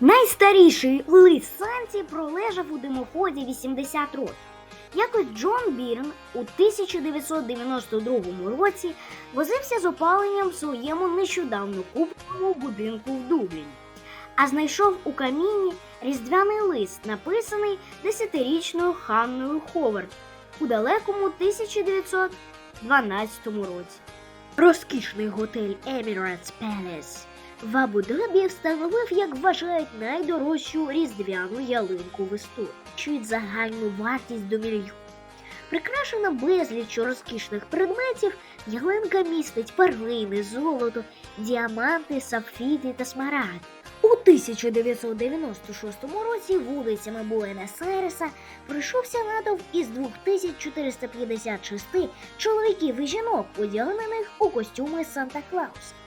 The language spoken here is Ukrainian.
Найстаріший лист станції пролежав у димоході 80 років. Якось Джон Бірн у 1992 році возився з опаленням в своєму нещодавно купленому будинку в Дубліні, а знайшов у каміні різдвяний лист, написаний десятирічною Ханною Ховард у далекому 1912 році. Розкішний готель Emirates Palace в Абу-Дабі встановив, як вважають, найдорожчу різдвяну ялинку в історії, чують загальну вартість до мільйонів. Прикрашена безліччю розкішних предметів, ялинка містить перлини, золото, діаманти, сапфіти та смарагди. У 1996 році вулицями Буенос-Айреса пройшовся натовп із 2456 чоловіків і жінок, одягнених у костюми Санта Клауса.